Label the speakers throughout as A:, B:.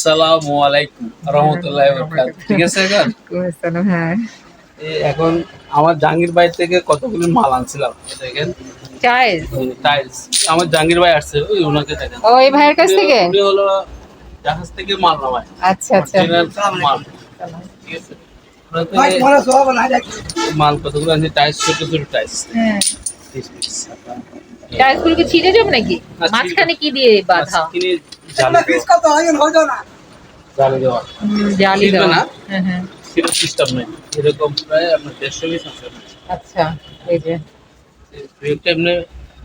A: আসসালামু আলাইকুম রহমতুল্লাহ ঠিক আছে এখন?
B: হ্যাঁ।
A: এখন আমার জাহাঙ্গীর ভাই থেকে কতগুলো মাল আনছিলাম দেখেন।
B: চাইজ
A: টাইলস আমার জাহাঙ্গীর ভাই আসছে ওই ওনাকে দেখেন।
B: ও এই ভাইয়ের কাছ থেকে?
A: উনি হলো জাহাজ থেকে মাল নামায়।
B: আচ্ছা আচ্ছা।
A: মাল। ঠিক আছে। মাল কতগুলো আনছে? টাইলস ছোট ছোট
B: টাইলসগুলো কি ছিঁড়ে যাবে নাকি? মাঝখানে কি দিয়ে বাঁধা?
A: জালি দেওয়া। জালি দেওয়া। না?
B: হ্যাঁ হ্যাঁ।
A: সেটা সিস্টেম নেই। এরকম প্রায় আপনার দেড়শো পিস আছে।
B: আচ্ছা এই যে।
A: একটা এমনি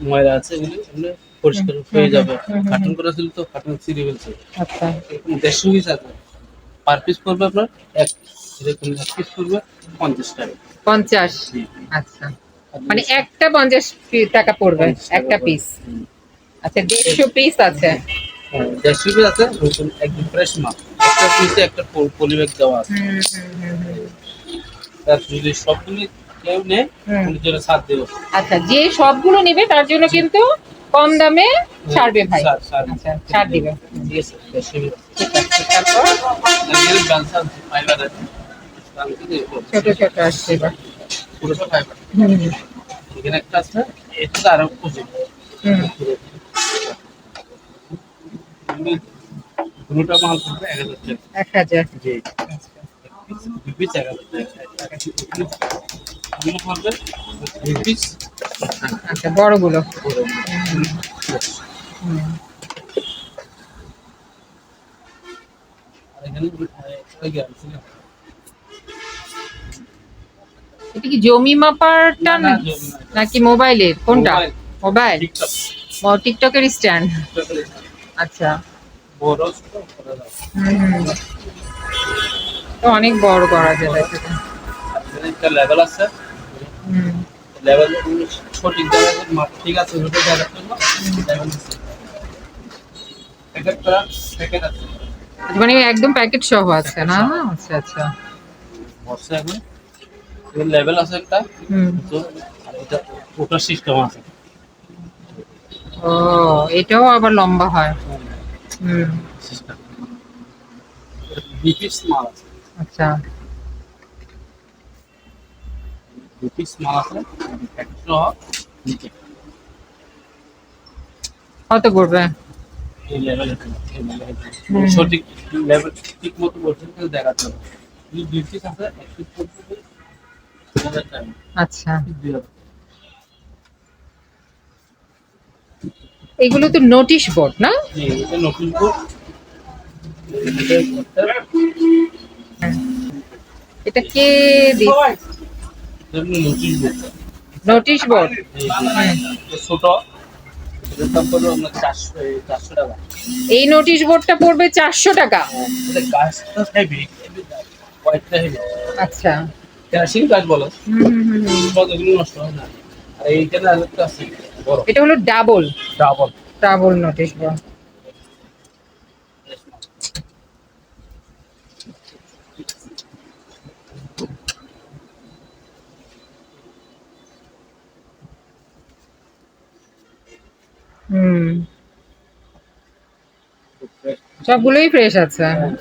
A: ময়লা আছে এগুলি এমনি পরিষ্কার হয়ে যাবে। কার্টুন করা ছিল তো কার্টুন ছিঁড়ে ফেলছে।
B: আচ্ছা।
A: দেড়শো পিস আছে। পার পিস পড়বে আপনার এক এরকম এক পিস পড়বে পঞ্চাশ টাকা।
B: পঞ্চাশ। আচ্ছা। মানে একটা পঞ্চাশ টাকা পড়বে একটা পিস আচ্ছা দেড়শো পিস আছে।
A: হ্যাঁ, দেড়শো পিস আছে একদম ফ্রেশ মাল। একটা পিসে একটা পলিব্যাগ দেওয়া আছে। যদি সবগুলি কেউ নেয় জন্য ছাড় দেবো
B: আচ্ছা যে সবগুলো নেবে তার জন্য কিন্তু কম দামে ছাড়বে ভাই। আচ্ছা ছাড় দিবে।
A: ঠিক আছে
B: আছে। তারপর?
A: ফাইবার আছে।
B: ছোট ছোট আসছে এবার।
A: পুরোটা ফাইবার
B: হুম হুম,
A: এখানে একটা আছে এটা আরও প্রচুর
B: হুম
A: দুটা মাল পড়বে এক হাজার টাকা।
B: এক হাজার
A: জি। পিস এক হাজার পড়বে পিস।
B: আচ্ছা বড়গুলো। হুম।
A: আর এখানে ওই গেল ছিল
B: এটা কি জমি মাপারটা। নাকি মোবাইলের? কোনটা?
A: মোবাইল।
B: মোবাইল। টিকটকের স্ট্যান্ড। আচ্ছা। তো? অনেক বড় করা সেটা
A: একটা লেভেল আছে। লেভেল সঠিক ঠিক আছে ওটা জায়গা জন্য লেভেল প্যাকেট আছে।
B: মানে একদম প্যাকেট সহ আছে না? আচ্ছা আচ্ছা।
A: বর্ষা এখন লেভেল আছে একটা।
B: হুম।
A: তো ওটার সিস্টেম আছে।
B: ও এটাও আবার লম্বা হয়। হুম। আচ্ছা। কত হুম।
A: সঠিক লেভেল ঠিক মতো বলছেন কিন্তু দেখাতে হবে
B: আচ্ছা
A: দুই হাজার
B: এগুলো তো নোটিশ বোর্ড না?
A: এটা
B: কে দিচ্ছে
A: নোটিশ বোর্ড
B: নোটিশ বোর্ড
A: ছোট। এই চারশো টাকা।
B: এই নোটিশ বোর্ডটা পড়বে চারশো টাকা। আচ্ছা।
A: কেরাসিন গাছ বলো। নষ্ট হয় না। আর এইখানে আরেকটা আছে।
B: এটা হলো double.
A: Double.
B: Double notice board হুম। সবগুলোই ফ্রেশ আছে হুম,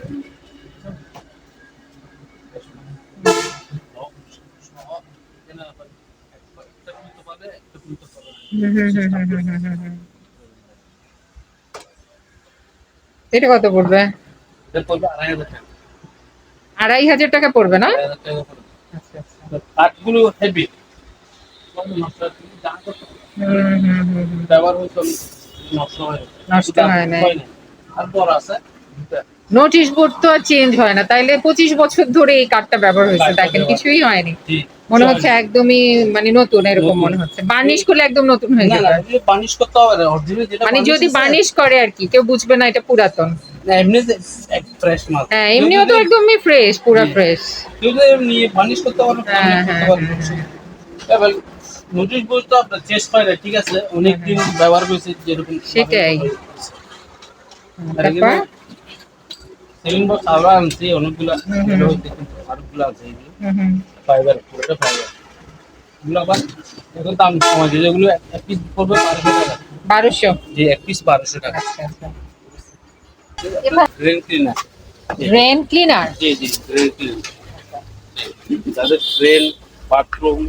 B: হুম, হুম, হুম, হুম, হুম, হুম, হুম। এটা কত পড়বে? আড়াই হাজার টাকা। পড়বে না? আচ্ছা আচ্ছা।
A: হেভি। ব্যবহার নষ্ট হয় না। আর পর আছে।
B: নোটিশ বোর্ড তো আর চেঞ্জ হয় না। তাইলে পঁচিশ বছর ধরে এই কার্ডটা ব্যবহার হয়েছে। দেখেন কিছুই হয়নি। মনে হচ্ছে একদমই মানে নতুন এরকম মনে হচ্ছে। বার্নিশ করলে একদম নতুন হয়ে যাবে।
A: বার্নিশ করতে হবে না।
B: মানে যদি বার্নিশ করে আর কি কেউ বুঝবে না এটা পুরাতন।
A: এমনি fresh মাল।
B: হ্যাঁ এমনিও তো একদমই ফ্রেশ পুরা। ফ্রেশ
A: যদি এমনি বার্নিশ করতে পারে,
B: হ্যাঁ, হ্যাঁ,
A: নোটিশ বোর্ড তো আপনার চেঞ্জ হয় না, ঠিক আছে? অনেকদিন ব্যবহার করেছে যেরকম
B: সেটাই। তারপর
A: সেলিং বক্স আরও আনছি অনেকগুলো আরোগুলো আছে। ফাইবার পুরোটা ফাইবার এগুলো আবার এখন দাম কমা যেগুলো এক পিস পড়বে বারোশো টাকা।
B: বারোশো?
A: যে এক পিস বারোশো টাকা। ড্রেন ক্লিনার
B: ড্রেন ক্লিনার
A: জি। জি ড্রেন ক্লিনার যাদের drain bathroom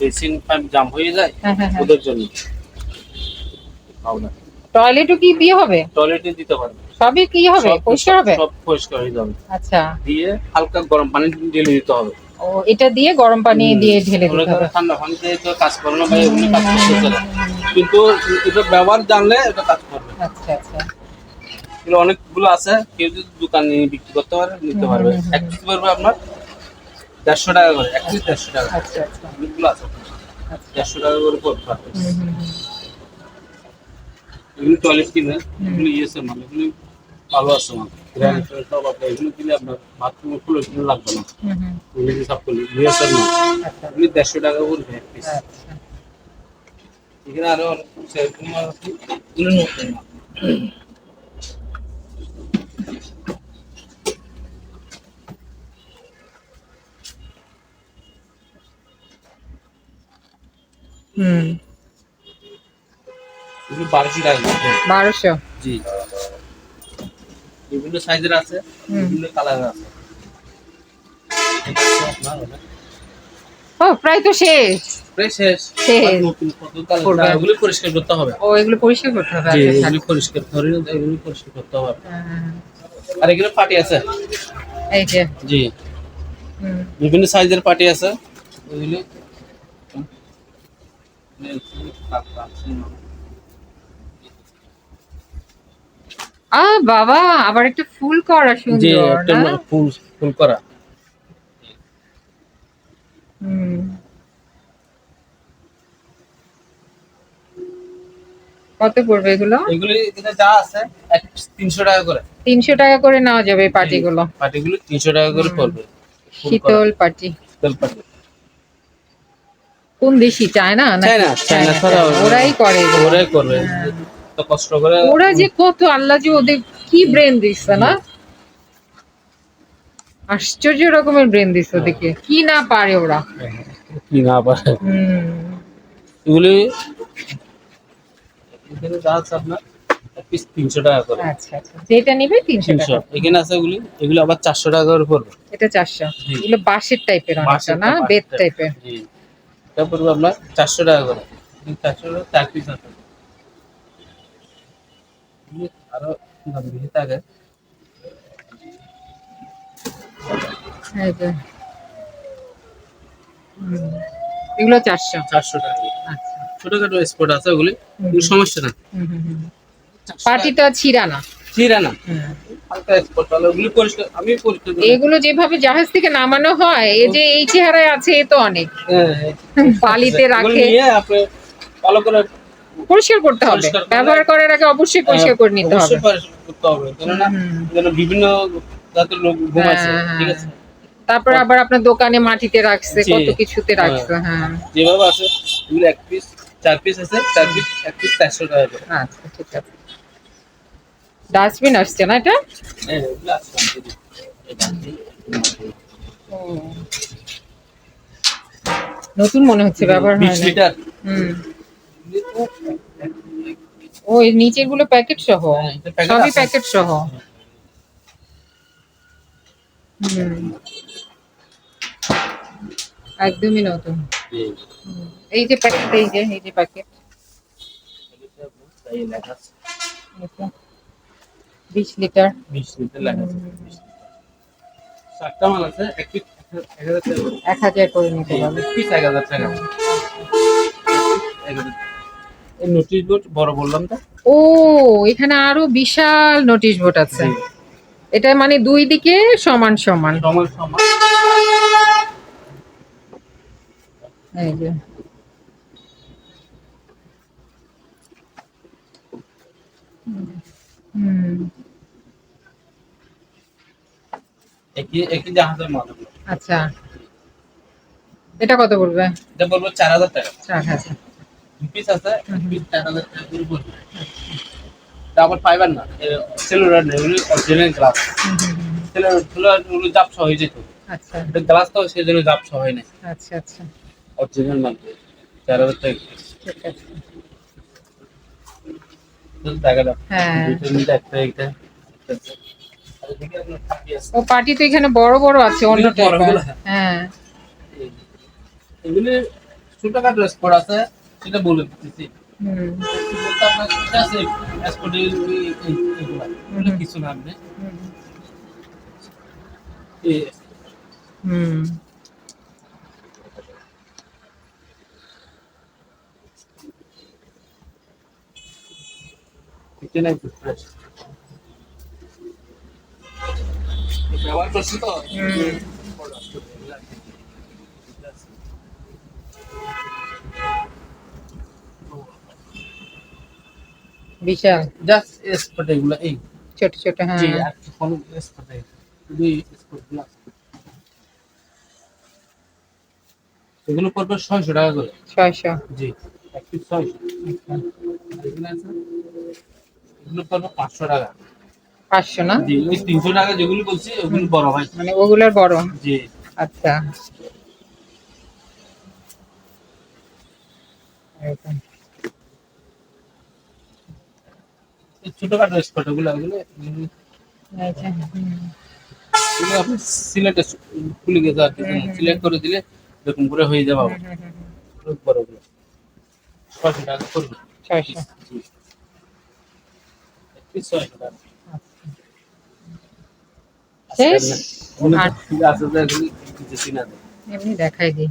A: basin pipe jam হয়ে যায়
B: হ্যাঁ হ্যাঁ হ্যাঁ।
A: ওদের জন্য।
B: টয়লেটও কি দিয়ে হবে?
A: টয়লেটে দিতে পারবে।
B: সবই কি হবে? পরিষ্কার হবে?
A: সব পরিষ্কার হয়ে যাবে।
B: আচ্ছা।
A: দিয়ে হালকা গরম পানি ঢেলে দিতে হবে।
B: ও এটা দিয়ে গরম পানি দিয়ে ঢেলে দিতে হবে।
A: ঠান্ডা পানি দিয়ে তো কাজ করে না ভাই এমনি কাজ করতে না কিন্তু এটা ব্যবহার জানলে এটা কাজ করবে।
B: আচ্ছা আচ্ছা।
A: এগুলো অনেকগুলো আছে কেউ যদি দোকানে বিক্রি করতে পারে নিতে পারবে। এক পিস পারবে আপনার দেড়শো টাকা করে এক পিস দেড়শো টাকা
B: আচ্ছা আচ্ছা।
A: অনেকগুলো আছে।
B: আচ্ছা।
A: দেড়শো টাকা করে পড়তে পারবে। এগুলো টয়লেট কিনে এগুলো ইয়েছে মানে এগুলো ভালো আছে? গ্রাইন্ড সব আপনার এগুলো আপনার বাথরুম খুলে কিনে লাগবে না। দিয়ে সব করলে ইয়েছে না।
B: আচ্ছা
A: দেড়শো টাকা পিস এখানে আরও সেরকম এগুলো নতুন।
B: হুম।
A: টাকা জি। বিভিন্ন সাইজের আছে। বিভিন্ন কালারের আছে।
B: ও প্রায় তো শেষ।
A: প্রায় শেষ।
B: শেষ।
A: নতুন কত কালার
B: করবে।
A: পরিষ্কার করতে হবে।
B: ও এগুলো পরিষ্কার করতে হবে
A: জি এগুলো পরিষ্কার করে এগুলো পরিষ্কার করতে হবে। আর এগুলো পাটি আছে?
B: এই যে।
A: জি। বিভিন্ন সাইজের পাটি আছে? এগুলো
B: আ বাবা আবার একটা ফুল করা সুন্দর
A: একটা
B: না?
A: ফুল ফুল করা।
B: হুম। কত পড়বে এগুলো?
A: এগুলি এখানে যা আছে এক তিনশো টাকা করে।
B: তিনশো টাকা করে নেওয়া যাবে পাটিগুলো।
A: পাটিগুলো তিনশো টাকা করে। পড়বে।
B: শীতল পাটি।
A: শীতল পাটি।
B: কোন দেশি চায়না? না
A: চায়না, চায়না
B: ওরাই করে
A: ওরাই করবে।
B: হ্যাঁ।
A: তো কষ্ট করে
B: ওরা যে কত আল্লাহ যে ওদের কি ব্রেন দিচ্ছে না? আশ্চর্য রকমের ব্রেন দিচ্ছে ওদেরকে। কি না পারে ওরা।
A: কি না পারে। এগুলি এখানে যা আছে আপনার পিস তিনশো টাকা করে।
B: আচ্ছা আচ্ছা। যেটা নিবে তিনশো টাকা।
A: এখানে আছে এগুলি এগুলো আবার চারশো টাকা করে পড়বে।
B: এটা চারশো। এগুলো বাঁশের টাইপের অনেকটা না? বেত টাইপের
A: এটা পড়বে আপনার চারশো টাকা করে। চারশো টাকা চার পিস আছে। আরও দাম বেশি থাকে
B: এই যে। হুম। এগুলো চারশো।
A: চারশো টাকা।
B: আচ্ছা।
A: ছোটখাটো স্পট আছে ওগুলি। সমস্যা না।
B: পাটিটা ছিঁড়া না
A: না।
B: এগুলো যেভাবে জাহাজ থেকে নামানো হয় এই যে এই চেহারায় আছে এ তো অনেক।
A: হ্যাঁ,
B: বালিতে রাখে।
A: ভালো করে
B: পরিষ্কার করতে হবে। ব্যবহার করার আগে অবশ্যই পরিষ্কার করে নিতে হবে।
A: করতে হবে। কেননা বিভিন্ন জাতের লোক ঘুমাচ্ছে
B: হ্যাঁ,
A: ঠিক
B: হ্যাঁ।
A: আছে?
B: তারপরে আবার আপনার দোকানে মাটিতে রাখছে কত কিছুতে রাখছে হ্যাঁ।
A: যেভাবে আছে এগুলো এক পিস চার পিস আছে চার পিস এক পিস চারশো টাকা করে।
B: আচ্ছা ঠিক আছে। ডাস্টবিন আসছে না এটা?
A: হ্যাঁ।
B: নতুন মনে হচ্ছে ব্যবহার হয় না হুম। ও এর নিচেরগুলো প্যাকেট সহ
A: হ্যাঁ, প্যাকেট
B: সবই প্যাকেট সহ? একদমই নতুন। এই যে প্যাকেট এই যে এই যে প্যাকেট
A: আছে।
B: বিশ লিটার।
A: বিশ লিটার আছে। চারটা মাল আছে এক হাজার করে।
B: নিতে পারবে
A: এক হাজার টাকা। নোটিশ বোর্ড বড় বললাম তো?
B: ও এখানে আরও বিশাল নোটিশ বোর্ড আছে। এটা মানে দুই দিকে সমান সমান।
A: সমান সমান।
B: এই যে। হুম।
A: একই একই জাহাজের মাল
B: আচ্ছা। এটা কত পড়বে?
A: এটা বলব চার হাজার টাকা।
B: চার হাজার।
A: পিস আছে পিস চার হাজার ফাইবার না সেলুলার নেই অরিজিনাল গ্লাস। সেলুলার সেলুলার জাপসা হয়ে যেত।
B: আচ্ছা।
A: এটা গ্লাস তো সেই জন্য জাপসা হয় না
B: আচ্ছা আচ্ছা।
A: অরিজিনাল মাল। চার হাজার টাকা।
B: ঠিক আছে। হ্যাঁ। ও পার্টি তো এখানে বড় বড় আছে অন্য হ্যাঁ।
A: এগুলি ছোটখাটো স্পট আছে। সেটা বলে দিতেছি
B: হুম
A: বলতে আপনার এটা আছে স্পটে এগুলো এগুলো কিছু না আপনি
B: হুম,
A: এই
B: হুম
A: এখানে একটু fresh। ব্যবহার করছি তো
B: বিশাল।
A: জাস্ট স্পট এগুলো এই।
B: ছোট ছোট হ্যাঁ।
A: জি আর কোন স্পট দুই স্পটগুলো আছে। এগুলো পড়বে ছয়শো টাকা করে।
B: ছয়শো।
A: জি এক পিস ছয়শো। আর এগুলো আছে। এগুলো পড়বে পাঁচশো টাকা।
B: পাঁচশো না?
A: জি ওই তিনশো টাকা যেগুলো বলছি ওগুলো বড় ভাই
B: মানে ওগুলোর বড়।
A: জি।
B: আচ্ছা। এরকম।
A: এই ছোটখাটো স্পট ওগুলো ওগুলো
B: আচ্ছা,
A: আপনি সিলেটে খুলে গেছে আর কিছু সিলেক্ট করে দিলে এরকম করে হয়ে যাবে বড় ওগুলো। ছয়শো টাকা করবে
B: ছয়শো।
A: ছয়শো টাকা।
B: শেষ?
A: আছে
B: এমনি দেখাই দিই।